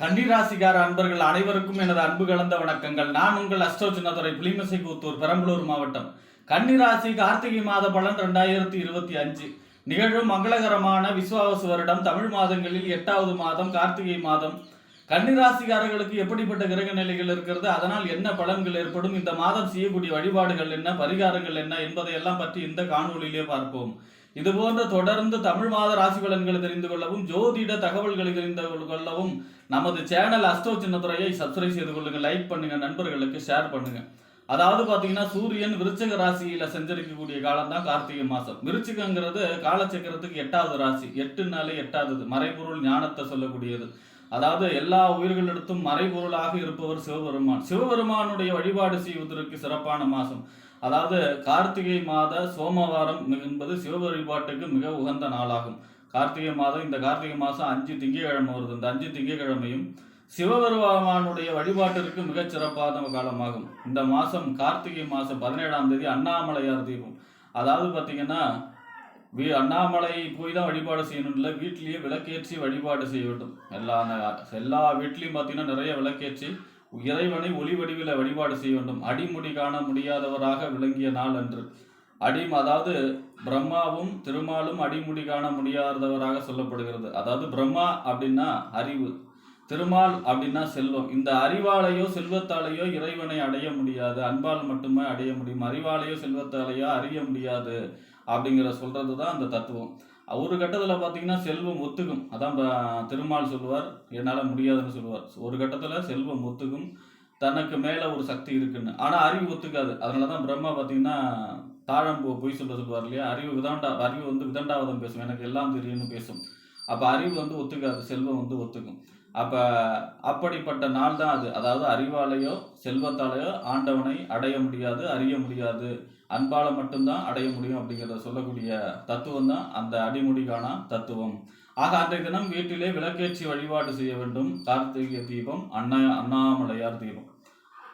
கன்னிராசிகார அன்பர்கள் அனைவருக்கும் எனது அன்பு கலந்த வணக்கங்கள். நான் உங்கள் அஸ்டோ சின்னதுரை புலிமசை கூத்தூர் பெரம்பலூர் மாவட்டம். கன்னிராசி கார்த்திகை மாத பலன் ரெண்டாயிரத்தி இருபத்தி அஞ்சு. நிகழும் மங்களகரமான விஸ்வாவசு வருடம் தமிழ் மாதங்களில் எட்டாவது மாதம் கார்த்திகை மாதம். கன்னிராசிகாரர்களுக்கு எப்படிப்பட்ட கிரக நிலைகள் இருக்கிறது? அதனால் என்ன பலன்கள் ஏற்படும்? இந்த மாதம் செய்யக்கூடிய வழிபாடுகள் என்ன? பரிகாரங்கள் என்ன? என்பதையெல்லாம் பற்றி இந்த காணொலியிலே பார்ப்போம். இதுபோன்ற தொடர்ந்து தமிழ் மாத ராசி பலன்களை தெரிந்து கொள்ளவும் ஜோதிட தகவல்களை தெரிந்து கொள்ளவும் நமது சேனல் அஸ்டோ சின்னத்துறையை சப்ஸ்கிரைப் செய்து கொள்ளுங்க லைக் பண்ணுங்க நண்பர்களுக்கு ஷேர் பண்ணுங்க. அதாவது பார்த்தீங்கன்னா சூரியன் விருச்சக ராசியில சஞ்சரிக்கக்கூடிய காலம் தான் கார்த்திகை மாசம். விருச்சிகங்கிறது காலச்சக்கரத்துக்கு எட்டாவது ராசி. எட்டு எட்டாவது மறைபொருள் ஞானத்தை சொல்லக்கூடியது. அதாவது எல்லா உயிர்களிடத்தும் மறைபொருளாக இருப்பவர் சிவபெருமான். சிவபெருமானுடைய வழிபாடு செய்வதற்கு சிறப்பான மாசம். அதாவது கார்த்திகை மாத சோமவாரம் என்பது சிவ வழிபாட்டுக்கு மிக உகந்த நாளாகும். கார்த்திகை மாதம் இந்த கார்த்திகை மாதம் அஞ்சு திங்கக்கிழமை வருது. இந்த அஞ்சு திங்கக்கிழமையும் சிவபெருமானுடைய வழிபாட்டிற்கு மிகச் சிறப்பான காலமாகும். இந்த மாதம் கார்த்திகை மாதம் பதினேழாம் தேதி அண்ணாமலையார் தீபம். அதாவது பார்த்தீங்கன்னா வீ அண்ணாமலை போய் தான் வழிபாடு செய்யணும் இல்லை வீட்லேயே விளக்கேற்றி வழிபாடு செய்ய வேண்டும். எல்லா எல்லா வீட்லேயும் பார்த்தீங்கன்னா நிறைய விளக்கேற்றி இறைவனை ஒளி வடிவில் வழிபாடு செய்ய வேண்டும். அடிமுடி காண முடியாதவராக விளங்கிய நாள் அன்று. அடிம் அதாவது பிரம்மாவும் திருமாலும் அடிமுடி காண முடியாதவராக சொல்லப்படுகிறது. அதாவது பிரம்மா அப்படின்னா அறிவு திருமால் அப்படின்னா செல்வம். இந்த அறிவாலையோ செல்வத்தாலேயோ இறைவனை அடைய முடியாது. அன்பால் மட்டுமே அடைய முடியும். அறிவாலையோ செல்வத்தாலேயோ அறிய முடியாது அப்படிங்கிற சொல்றது தான் அந்த தத்துவம். ஒரு கட்டத்தில் பார்த்தீங்கன்னா செல்வம் ஒத்துக்கும். அதான் ப- திருமால் சொல்லுவார். என்னால் முடியாதுன்னு சொல்லுவார். ஒரு கட்டத்தில் செல்வம் ஒத்துக்கும். தனக்கு மேலே ஒரு சக்தி இருக்குன்னு. ஆனால் அறிவு ஒத்துக்காது. அதனால தான் பிரம்மா பார்த்தீங்கன்னா தாழம்பூ பொய் சொல்ல சொல்லுவார் இல்லையா? அறிவு விதாண்டா அறிவு வந்து விதண்டாவதம் பேசும். எனக்கு எல்லாம் தெரியும்னு பேசும். அப்போ அறிவு வந்து ஒத்துக்காது செல்வம் வந்து ஒத்துக்கும். அப்போ அப்படிப்பட்ட நாள் தான் அது. அதாவது அறிவாலேயோ செல்வத்தாலேயோ ஆண்டவனை அடைய முடியாது அறிய முடியாது. அன்பால் மட்டும்தான் அடைய முடியும் அப்படிங்கிறத சொல்லக்கூடிய தத்துவம் தான் அந்த அடிமுடிக்கான தத்துவம். ஆக அன்றைய தினம் வீட்டிலே விளக்கேற்றி வழிபாடு செய்ய வேண்டும். கார்த்திகை தீபம் அண்ணா அண்ணாமலையார் தீபம்.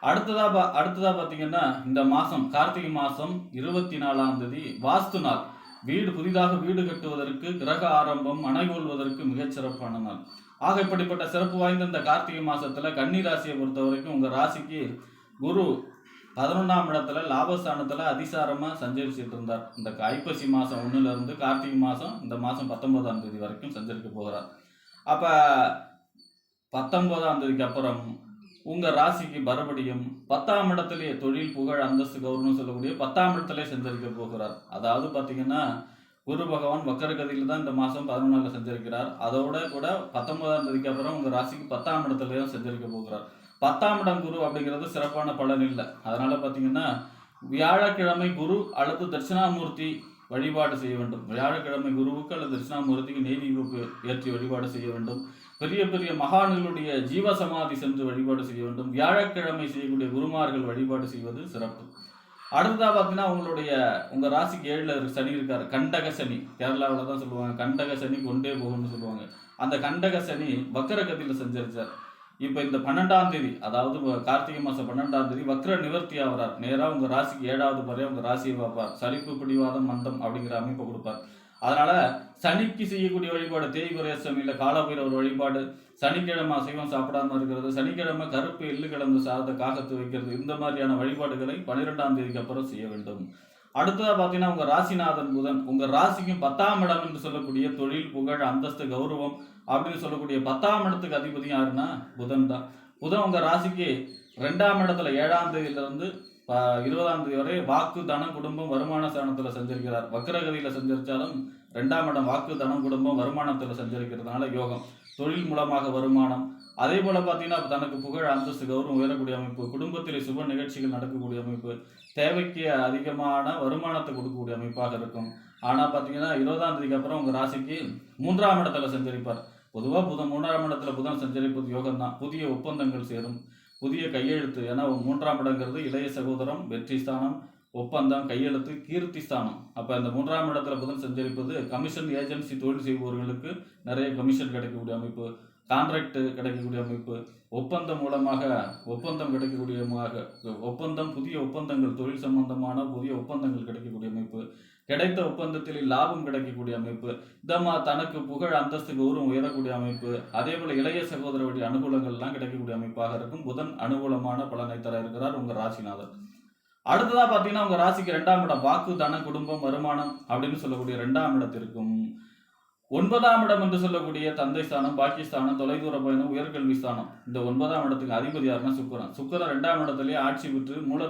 அடுத்ததா பா அடுத்ததா பார்த்தீங்கன்னா இந்த மாதம் கார்த்திகை மாதம் இருபத்தி நாலாம் தேதி வாஸ்து நாள். வீடு புதிதாக வீடு கட்டுவதற்கு கிரக ஆரம்பம் அணைகொள்வதற்கு மிகச் சிறப்பான நாள். ஆக இப்படிப்பட்ட சிறப்பு வாய்ந்த இந்த கார்த்திகை மாதத்தில் கன்னி ராசியை பொறுத்த வரைக்கும் உங்கள் ராசிக்கு குரு பதினொன்றாம் இடத்துல லாபஸ்தானத்தில் அதிசாரமாக சஞ்சரிச்சுட்டு இருந்தார். இந்த ஐப்பசி மாதம் ஒன்றுலேருந்து கார்த்திகை மாதம் இந்த மாதம் பத்தொன்பதாம் தேதி வரைக்கும் சஞ்சரிக்க போகிறார். அப்போ பத்தொன்பதாம் தேதிக்கு அப்புறம் உங்க ராசிக்கு மறுபடியும் பத்தாம் இடத்திலேயே தொழில் புகழ் அந்தஸ்து கௌரவம் சொல்லக்கூடிய பத்தாம் இடத்திலே சென்றிருக்க போகிறார். அதாவது பாத்தீங்கன்னா குரு பகவான் வக்கரகதியில் தான் இந்த மாதம் பதினொன்றால செஞ்சிருக்கிறார் அதோட கூட பத்தொன்பதாம் தேதிக்கு அப்புறம் உங்கள் ராசிக்கு பத்தாம் இடத்துல தான் போகிறார். பத்தாம் இடம் குரு அப்படிங்கிறது சிறப்பான பலன் இல்லை. அதனால பார்த்தீங்கன்னா வியாழக்கிழமை குரு அல்லது தட்சிணாமூர்த்தி வழிபாடு செய்ய வேண்டும். வியாழக்கிழமை குருவுக்கு அல்லது தட்சிணாமூர்த்திக்கு நெய் ஏற்றி வழிபாடு செய்ய வேண்டும். பெரிய பெரிய மகான்களுடைய ஜீவசமாதி சென்று வழிபாடு செய்ய வேண்டும். வியாழக்கிழமை செய்யக்கூடிய குருமார்கள் வழிபாடு செய்வது சிறப்பு. அடுத்ததாக பார்த்தீங்கன்னா உங்களுடைய உங்கள் ராசிக்கு ஏழில் சனி இருக்கார். கண்டக சனி. கேரளாவில் தான் சொல்லுவாங்க. கண்டக சனி கொண்டே போகும்னு சொல்லுவாங்க. அந்த கண்டக சனி வக்கரகத்தில் செஞ்சிருச்சார். இப்போ இந்த பன்னெண்டாம் தேதி அதாவது கார்த்திகை மாதம் பன்னெண்டாம் தேதி வக்ர நிவர்த்தி ஆகிறார் நேராக உங்கள் ராசிக்கு ஏழாவது முறையா உங்கள் ராசியை பார்ப்பார். சலிப்பு பிடிவாதம் மந்தம் அப்படிங்கிற அமைப்பை கொடுப்பார். அதனால சனிக்கு செய்யக்கூடிய வழிபாடு தேய்பிரேசம் இல்லை காலபைரவர் வழிபாடு சனிக்கிழமை அசைவம் சாப்பிடாம இருக்கிறது சனிக்கிழமை கருப்பு எள்ளு கிழந்து சாதத்தை காகத்து வைக்கிறது இந்த மாதிரியான வழிபாடுகளை பன்னிரெண்டாம் தேதிக்கு அப்புறம் செய்ய வேண்டும். அடுத்ததாக பார்த்தீங்கன்னா உங்கள் ராசிநாதன் புதன். உங்கள் ராசிக்கும் பத்தாம் இடம் என்று சொல்லக்கூடிய தொழில் புகழ் அந்தஸ்து கௌரவம் அப்படின்னு சொல்லக்கூடிய பத்தாம் இடத்துக்கு அதிபதி யாருன்னா புதன் தான். புதன் உங்கள் ராசிக்கு ரெண்டாம் இடத்துல ஏழாம் தேதியிலிருந்து இருபதாம் தேதி வரை வாக்கு தனம் குடும்பம் வருமான ஸ்தானத்துல சஞ்சரிக்கிறார். வக்ரகதியில் சஞ்சரிச்சாலும் ரெண்டாம் இடம் வாக்கு தனம் குடும்பம் வருமானத்தில் சஞ்சரிக்கிறதுனால யோகம். தொழில் மூலமாக வருமானம். அதே போல் பார்த்தீங்கன்னா தனக்கு புகழ் அந்தஸ்து கௌரவம் உயரக்கூடிய அமைப்பு குடும்பத்திலே சுப நிகழ்ச்சிகள் நடக்கக்கூடிய அமைப்பு தேவைக்கு அதிகமான வருமானத்தை கொடுக்கக்கூடிய அமைப்பாக இருக்கும். ஆனால் பார்த்தீங்கன்னா இருபதாம் தேதிக்கு அப்புறம் உங்கள் ராசிக்கு மூன்றாம் இடத்துல சஞ்சரிப்பார். பொதுவாக புதன் மூன்றாம் இடத்துல புதன் சஞ்சரிப்பது யோகம் தான் புதிய ஒப்பந்தங்கள் சேரும். புதிய கையெழுத்து. ஏன்னா மூன்றாம் இடங்கிறது இளைய சகோதரம் வெற்றி ஸ்தானம் ஒப்பந்தம் கையெழுத்து கீர்த்தி ஸ்தானம். அப்போ இந்த மூன்றாம் இடத்துல புதன் சஞ்சரிப்பது கமிஷன் ஏஜென்சி தொழில் செய்பவர்களுக்கு நிறைய கமிஷன் கிடைக்கக்கூடிய அமைப்பு கான்ட்ராக்ட் கிடைக்கக்கூடிய அமைப்பு ஒப்பந்தம் மூலமாக ஒப்பந்தம் கிடைக்கக்கூடிய ஒப்பந்தம் புதிய ஒப்பந்தங்கள் தொழில் சம்பந்தமான புதிய ஒப்பந்தங்கள் கிடைக்கக்கூடிய அமைப்பு. கிடைத்த ஒப்பந்தத்தில் லாபம் கிடைக்கக்கூடிய அமைப்பு இதமா தனக்கு புகழ் அந்தஸ்து கௌரவம் உயரக்கூடிய அமைப்பு அதே போல இளைய சகோதர அனுகூலங்கள்லாம் கிடைக்கக்கூடிய அமைப்பாக இருக்கும். புதன் அனுகூலமான பலனை தர இருக்கிறார் உங்க ராசிநாதர். அடுத்ததா பாத்தீங்கன்னா உங்க ராசிக்கு ரெண்டாம் இடம் வாக்கு தன குடும்பம் வருமானம் அப்படின்னு சொல்லக்கூடிய ரெண்டாம் இடத்திற்கும். ஒன்பதாம் இடம் என்று சொல்லக்கூடிய தந்தை ஸ்தானம் பாகிஸ்தானம் தொலைதூர பயணம் உயர்கல்வி ஸ்தானம். இந்த ஒன்பதாம் இடத்துக்கு அதிபதி யாருன்னா சுக்கரன். சுக்கரன் ரெண்டாம் இடத்துலயே ஆட்சி பெற்று மூல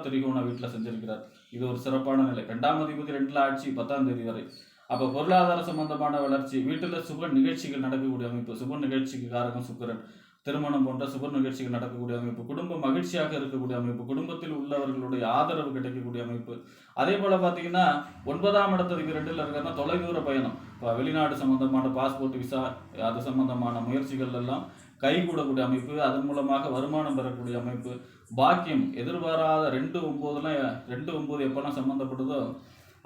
வீட்டில் செஞ்சிருக்கிறார். இது ஒரு சிறப்பான நிலை. ரெண்டாம் அதிபதி ரெண்டுல ஆட்சி பத்தாம் தேதி வரை. அப்போ பொருளாதார சம்பந்தமான வளர்ச்சி வீட்டில் சுப நிகழ்ச்சிகள் நடக்கக்கூடிய அமைப்பு சுப நிகழ்ச்சிக்கு காரகம் சுக்கரன். திருமணம் போன்ற சுப நிகழ்ச்சிகள் நடக்கக்கூடிய அமைப்பு குடும்பம் மகிழ்ச்சியாக இருக்கக்கூடிய அமைப்பு குடும்பத்தில் உள்ளவர்களுடைய ஆதரவு கிடைக்கக்கூடிய அமைப்பு. அதே போல பார்த்தீங்கன்னா ஒன்பதாம் இடத்துக்கு ரெண்டில் இருக்கிறனா தொலைதூர பயணம். இப்போ வெளிநாடு சம்பந்தமான பாஸ்போர்ட் விசா அது சம்பந்தமான முயற்சிகள் எல்லாம் கைகூடக்கூடிய அமைப்பு அதன் மூலமாக வருமானம் பெறக்கூடிய அமைப்பு பாக்கியம் எதிர்பாராத ரெண்டு ஒம்போதுலாம் ரெண்டு ஒம்பது எப்போல்லாம் சம்மந்தப்படுதோ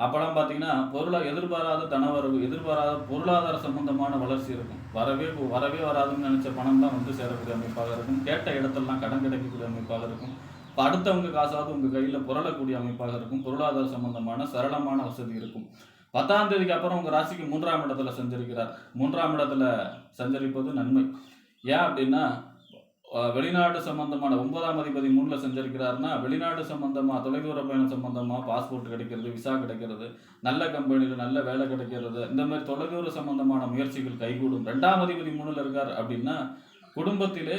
அப்போல்லாம் பார்த்தீங்கன்னா பொருளா எதிர்பாராத தனவரவு எதிர்பாராத பொருளாதார சம்பந்தமான வளர்ச்சி இருக்கும். வரவே வரவே வராதுன்னு நினச்ச பணம் தான் வந்து சேரக்கூடிய அமைப்பாக இருக்கும். கேட்ட இடத்தெல்லாம் கடன் கிடைக்கக்கூடிய அமைப்பாக இருக்கும். இப்போ அடுத்தவங்க காசாவது உங்கள் கையில் புரளக்கூடிய அமைப்பாக இருக்கும். பொருளாதார சம்பந்தமான சரளமான வசதி இருக்கும். பத்தாம் தேதிக்கு அப்புறம் உங்கள் ராசிக்கு மூன்றாம் இடத்துல சஞ்சரிக்கிறார். மூன்றாம் இடத்துல சஞ்சரிப்பது நன்மை. ஏன் அப்படின்னா வெளிநாடு சம்பந்தமான ஒன்பதாம் அதிபதி மூணில் சஞ்சரிக்கிறாருன்னா வெளிநாடு சம்பந்தமாக தொலைதூர பயணம் சம்பந்தமாக பாஸ்போர்ட் கிடைக்கிறது விசா கிடைக்கிறது நல்ல கம்பெனியில் நல்ல வேலை கிடைக்கிறது இந்த மாதிரி தொலைதூர சம்பந்தமான முயற்சிகள் கைகூடும். ரெண்டாம் அதிபதி மூணில் இருக்கார் அப்படின்னா குடும்பத்திலே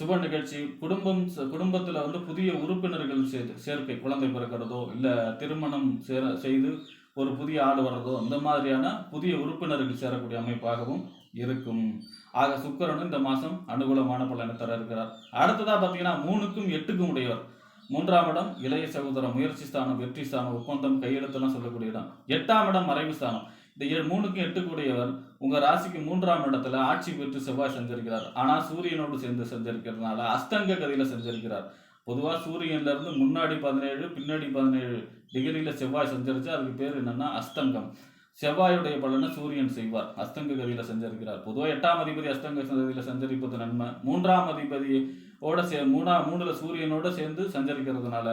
சுப நிகழ்ச்சி குடும்பம் குடும்பத்தில் வந்து புதிய உறுப்பினர்கள் சேர்த்து சேர்க்கை குழந்தை பிறக்கிறதோ இல்லை திருமணம் சேர செய்து ஒரு புதிய ஆடு வர்றதோ இந்த மாதிரியான புதிய உறுப்பினர்கள் சேரக்கூடிய அமைப்பாகவும் இருக்கும். ஆக சுக்கரனும் இந்த மாதம் அனுகூலமான பலனை தர இருக்கிறார். அடுத்ததா பார்த்தீங்கன்னா மூணுக்கும் எட்டுக்கும் உடையவர். மூன்றாம் இடம் இளைய சகோதரம் முயற்சி ஸ்தானம் வெற்றி ஸ்தானம் ஒப்பந்தம் கையெழுத்தெல்லாம் சொல்லக்கூடிய இடம். எட்டாம் இடம் மறைவு ஸ்தானம். இந்த ஏழு மூணுக்கும் எட்டுக்குடையவர் உங்க ராசிக்கு மூன்றாம் இடத்துல ஆட்சி பெற்று செவ்வாய் செஞ்சிருக்கிறார். ஆனா சூரியனோடு சேர்ந்து செஞ்சிருக்கிறதுனால அஸ்தங்க கதியில செஞ்சிருக்கிறார். பொதுவா சூரியன்ல இருந்து முன்னாடி பதினேழு பின்னாடி பதினேழு டிகிரியில செவ்வாய் செஞ்சிருச்சு அதுக்கு பேர் என்னன்னா அஸ்தங்கம் செவ்வாயுடைய பலனை சூரியன் செய்வார். அஸ்தங்க கதியில செஞ்சிருக்கிறார். பொதுவாக எட்டாம் அதிபதி அஸ்தங்க கதியில சஞ்சரிப்பது நன்மை. மூன்றாம் அதிபதியோட சே மூணா மூணுல சூரியனோட சேர்ந்து சஞ்சரிக்கிறதுனால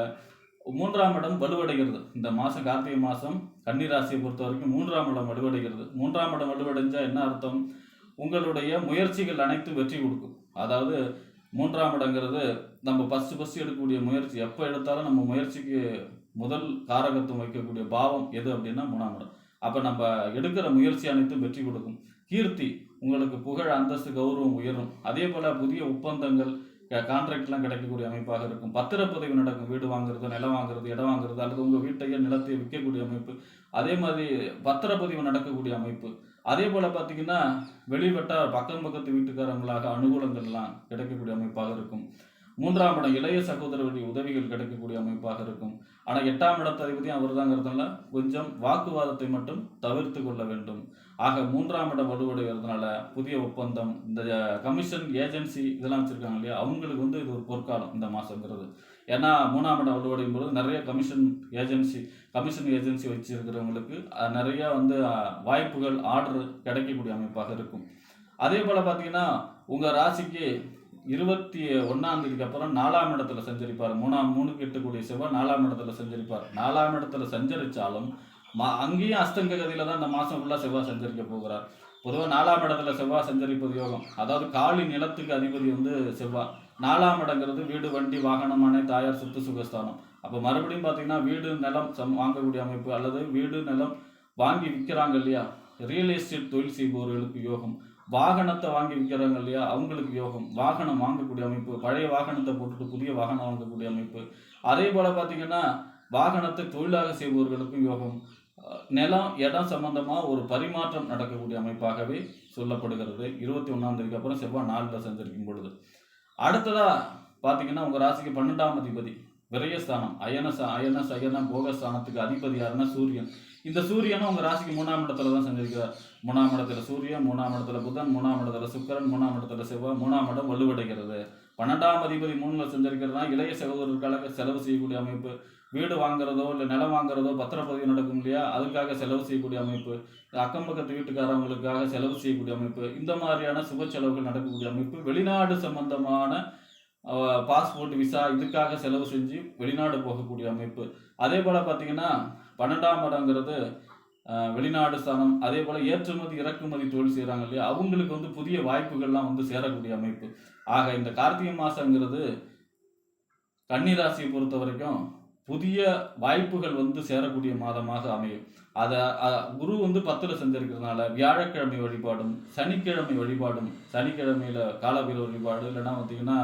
மூன்றாம் இடம் வலுவடைகிறது. இந்த மாதம் கார்த்திகை மாதம் கன்னிராசியை பொறுத்த வரைக்கும் மூன்றாம் இடம் வலுவடைகிறது. மூன்றாம் இடம் வலுவடைஞ்சா என்ன அர்த்தம்? உங்களுடைய முயற்சிகள் அனைத்தும் வெற்றி கொடுக்கும். அதாவது மூன்றாம் இடங்கிறது நம்ம ஃபஸ்ட்டு ஃபஸ்ட்டு எடுக்கக்கூடிய முயற்சி. எப்போ எடுத்தாலும் நம்ம முயற்சிக்கு முதல் காரகத்துவம் வைக்கக்கூடிய பாவம் எது அப்படின்னா மூணாம் இடம். அப்போ நம்ம எடுக்கிற முயற்சி அனைத்தும் வெற்றி கொடுக்கும். கீர்த்தி உங்களுக்கு புகழ் அந்தஸ்து கௌரவம் உயரும். அதே போல் புதிய ஒப்பந்தங்கள் கான்ட்ராக்ட்லாம் கிடைக்கக்கூடிய அமைப்பாக இருக்கும். பத்திரப்பதிவு நடக்கும். வீடு வாங்குறது நிலம் வாங்குறது இடம் வாங்குறது அல்லது உங்கள் வீட்டையே நிலத்தை விற்கக்கூடிய அமைப்பு. அதே மாதிரி பத்திரப்பதிவு நடக்கக்கூடிய அமைப்பு. அதே போல் பார்த்தீங்கன்னா வெளிவட்டார் பக்கம் பக்கத்து வீட்டுக்காரங்களாக அனுகூலங்கள்லாம் கிடைக்கக்கூடிய அமைப்பாக இருக்கும். மூன்றாம் இடம் இளைய சகோதரருடைய உதவிகள் கிடைக்கக்கூடிய அமைப்பாக இருக்கும். ஆனால் எட்டாம் இடத்த அதிபதியும் அவர் தாங்கிறதுனால கொஞ்சம் வாக்குவாதத்தை மட்டும் தவிர்த்து கொள்ள வேண்டும். ஆக மூன்றாம் இடம் வலுவடைகிறதுனால புதிய ஒப்பந்தம் இந்த கமிஷன் ஏஜென்சி இதெல்லாம் வச்சுருக்காங்க இல்லையா? அவங்களுக்கு வந்து இது ஒரு பொற்காலம் இந்த மாதங்கிறது ஏன்னா மூணாம் இடம் வலுவடையும் பொழுது நிறைய கமிஷன் ஏஜென்சி கமிஷன் ஏஜென்சி வச்சிருக்கிறவங்களுக்கு நிறைய வந்து வாய்ப்புகள் ஆர்டர் கிடைக்கக்கூடிய அமைப்பாக இருக்கும். அதே போல் பார்த்தீங்கன்னா உங்கள் ராசிக்கு இருபத்தி ஒன்றாம் தேதிக்கு அப்புறம் நாலாம் இடத்துல சஞ்சரிப்பார். மூணாம் மூணுக்கு எட்டுக்கூடிய செவ்வாய் நாலாம் இடத்துல சஞ்சரிப்பார். நாலாம் இடத்துல சஞ்சரித்தாலும் மா அங்கேயும் அஸ்தங்க கதியில் தான் இந்த மாதம் ஃபுல்லாக செவ்வாய் சஞ்சரிக்க போகிறார். பொதுவாக நாலாம் இடத்துல செவ்வாய் சஞ்சரிப்பது யோகம். அதாவது காலி நிலத்துக்கு அதிபதி வந்து செவ்வாய். நாலாம் இடங்கிறது வீடு வண்டி வாகனம் தாயார் சுத்து சுகஸ்தானம். அப்போ மறுபடியும் பார்த்தீங்கன்னா வீடு நிலம் சம் வாங்கக்கூடிய அமைப்பு அல்லது வீடு நிலம் வாங்கி விற்கிறாங்க இல்லையா? ரியல் எஸ்டேட் தொழில் செய்பவர்களுக்கு யோகம். வாகனத்தை வாங்கி விற்கிறாங்க இல்லையா? அவங்களுக்கு யோகம். வாகனம் வாங்கக்கூடிய அமைப்பு பழைய வாகனத்தை போட்டுட்டு புதிய வாகனம் வாங்கக்கூடிய அமைப்பு. அதே போல் பார்த்தீங்கன்னா வாகனத்தை தொழிலாக செய்பவர்களுக்கும் யோகம். நிலம் இடம் சம்பந்தமாக ஒரு பரிமாற்றம் நடக்கக்கூடிய அமைப்பாகவே சொல்லப்படுகிறது. இருபத்தி ஒன்றாம் தேதிக்கு அப்புறம் செவ்வாய் நாளில் செஞ்சிருக்கும் பொழுது. அடுத்ததாக பார்த்தீங்கன்னா உங்கள் ராசிக்கு பன்னெண்டாம் அதிபதி. விரயஸ்தானம் அயன அயன சயன போகஸ்தானத்துக்கு அதிபதி யாருன்னா சூரியன். இந்த சூரியனும் உங்கள் ராசிக்கு மூணாம் இடத்துல தான் சஞ்சரிக்கிறார் மூணாம் இடத்துல சூரியன் மூணாம் இடத்துல புதன் மூணாம் இடத்துல சுக்கிரன் மூணாம் இடத்துல செவ்வாய் மூணாம் இடம் வலுவடைகிறது. பன்னெண்டாம் அதிபதி மூணுல சஞ்சரிக்கிறதுனா இளைய சகோதரர்களுக்காக செலவு செய்யக்கூடிய அமைப்பு. வீடு வாங்குறதோ இல்லை நிலம் வாங்குறதோ பத்திரப்பதிவு நடக்கும் இல்லையா? அதுக்காக செலவு செய்யக்கூடிய அமைப்பு. அக்கம் பக்கத்து வீட்டுக்காரவங்களுக்காக செலவு செய்யக்கூடிய அமைப்பு. இந்த மாதிரியான சுப செலவுகள் நடக்கக்கூடிய அமைப்பு. வெளிநாடு சம்பந்தமான பாஸ்போர்ட் விசா இதுக்காக செலவு செஞ்சு வெளிநாடு போகக்கூடிய அமைப்பு. அதே போல் பார்த்தீங்கன்னா பன்னெண்டாம் இடங்கிறது வெளிநாடு ஸ்தானம் அதே போல ஏற்றுமதி இறக்குமதி தொழில் செய்கிறாங்க இல்லையா? அவங்களுக்கு வந்து புதிய வாய்ப்புகள்லாம் வந்து சேரக்கூடிய அமைப்பு. ஆக இந்த கார்த்திகை மாசங்கிறது கன்னிராசியை பொறுத்த வரைக்கும் புதிய வாய்ப்புகள் வந்து சேரக்கூடிய மாதமாக அமையும். அதை குரு வந்து பத்தில் செஞ்சிருக்கிறதுனால வியாழக்கிழமை வழிபாடும் சனிக்கிழமை வழிபாடும் சனிக்கிழமையில காலபீர வழிபாடு இல்லைன்னா பார்த்தீங்கன்னா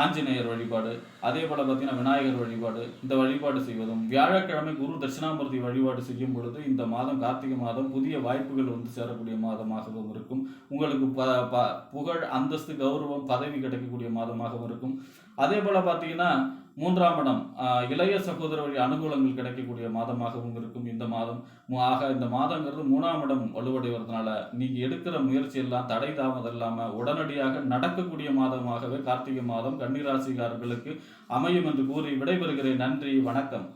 ஆஞ்சநேயர் வழிபாடு அதே போல் பார்த்தீங்கன்னா விநாயகர் வழிபாடு இந்த வழிபாடு செய்வதும் வியாழக்கிழமை குரு தட்சிணாமூர்த்தி வழிபாடு செய்யும் பொழுது இந்த மாதம் கார்த்திகை மாதம் புதிய வாய்ப்புகள் வந்து சேரக்கூடிய மாதமாகவும் இருக்கும். உங்களுக்கு ப ப புகழ் அந்தஸ்து கௌரவம் பதவி கிடைக்கக்கூடிய மாதமாகவும் இருக்கும். அதே போல் பார்த்தீங்கன்னா மூன்றாம் இடம் இளைய சகோதர வழி அனுகூலங்கள் கிடைக்கக்கூடிய மாதமாகவும் இருக்கும் இந்த மாதம் ஆக இந்த மாதங்கிறது மூணாம் இடம் வலுவடைவதனால நீங்கள் எடுக்கிற முயற்சி எல்லாம் தடை தாமதம் இல்லாமல் உடனடியாக நடக்கக்கூடிய மாதமாகவே கார்த்திகை மாதம் கன்னிராசிக்காரர்களுக்கு அமையும் என்று கூறி விடைபெறுகிறேன். நன்றி வணக்கம்.